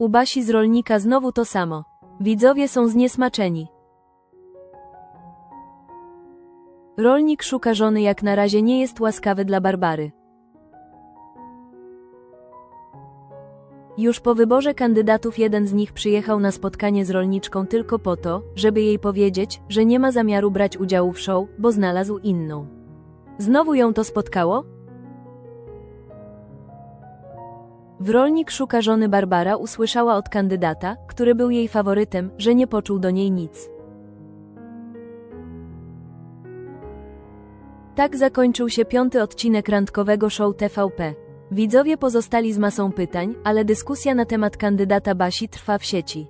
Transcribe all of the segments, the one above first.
U Basi z rolnika znowu to samo. Widzowie są zniesmaczeni. Rolnik szuka żony jak na razie nie jest łaskawy dla Barbary. Już po wyborze kandydatów jeden z nich przyjechał na spotkanie z rolniczką tylko po to, żeby jej powiedzieć, że nie ma zamiaru brać udziału w show, bo znalazł inną. Znowu ją to spotkało? W Rolnik szuka żony Barbara usłyszała od kandydata, który był jej faworytem, że nie poczuł do niej nic. Tak zakończył się piąty odcinek randkowego show TVP. Widzowie pozostali z masą pytań, ale dyskusja na temat kandydata Basi trwa w sieci.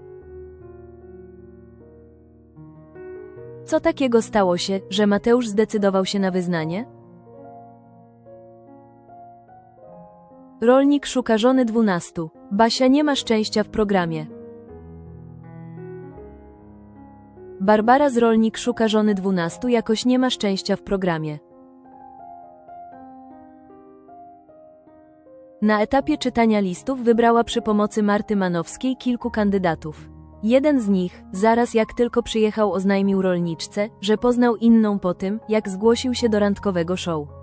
Co takiego stało się, że Mateusz zdecydował się na wyznanie? Rolnik szuka żony dwunastu. Basia nie ma szczęścia w programie. Barbara z Rolnik szuka żony dwunastu jakoś nie ma szczęścia w programie. Na etapie czytania listów wybrała przy pomocy Marty Manowskiej kilku kandydatów. Jeden z nich, zaraz jak tylko przyjechał oznajmił rolniczce, że poznał inną po tym, jak zgłosił się do randkowego show.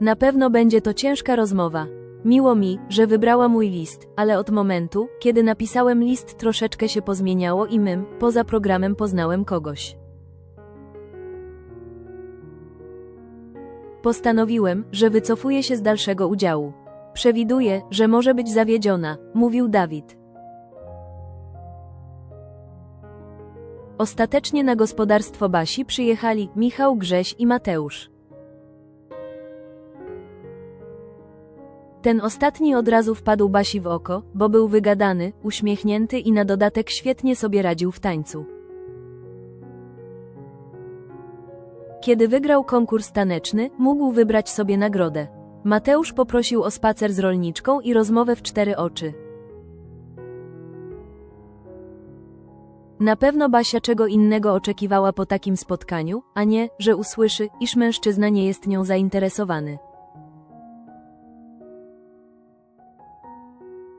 Na pewno będzie to ciężka rozmowa. Miło mi, że wybrała mój list, ale od momentu, kiedy napisałem list troszeczkę się pozmieniało i mym, poza programem poznałem kogoś. Postanowiłem, że wycofuję się z dalszego udziału. Przewiduję, że może być zawiedziona, mówił Dawid. Ostatecznie na gospodarstwo Basi przyjechali Michał Grześ i Mateusz. Ten ostatni od razu wpadł Basi w oko, bo był wygadany, uśmiechnięty i na dodatek świetnie sobie radził w tańcu. Kiedy wygrał konkurs taneczny, mógł wybrać sobie nagrodę. Mateusz poprosił o spacer z rolniczką i rozmowę w cztery oczy. Na pewno Basia czego innego oczekiwała po takim spotkaniu, a nie, że usłyszy, iż mężczyzna nie jest nią zainteresowany.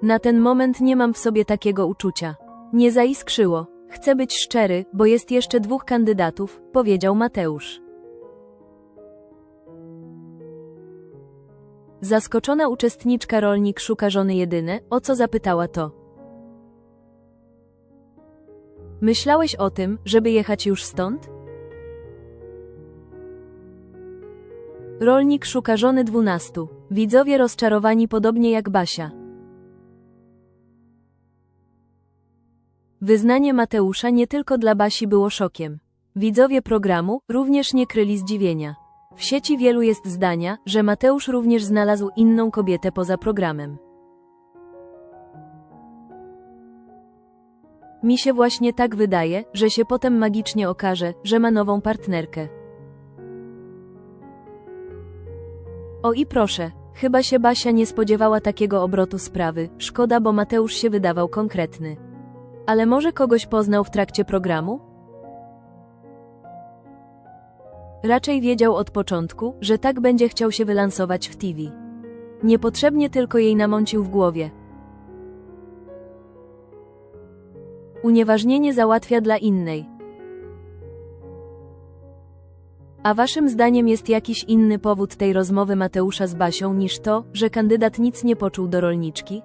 Na ten moment nie mam w sobie takiego uczucia. Nie zaiskrzyło. Chcę być szczery, bo jest jeszcze dwóch kandydatów, powiedział Mateusz. Zaskoczona uczestniczka rolnik szuka żony jedyne, o co zapytała to. Myślałeś o tym, żeby jechać już stąd? Rolnik szuka żony dwunastu. Widzowie rozczarowani podobnie jak Basia. Wyznanie Mateusza nie tylko dla Basi było szokiem. Widzowie programu również nie kryli zdziwienia. W sieci wielu jest zdania, że Mateusz również znalazł inną kobietę poza programem. Mi się właśnie tak wydaje, że się potem magicznie okaże, że ma nową partnerkę. O i proszę, chyba się Basia nie spodziewała takiego obrotu sprawy, szkoda, bo Mateusz się wydawał konkretny. Ale może kogoś poznał w trakcie programu? Raczej wiedział od początku, że tak będzie chciał się wylansować w TV. Niepotrzebnie tylko jej namącił w głowie. Unieważnienie załatwia dla innej. A waszym zdaniem jest jakiś inny powód tej rozmowy Mateusza z Basią niż to, że kandydat nic nie poczuł do rolniczki?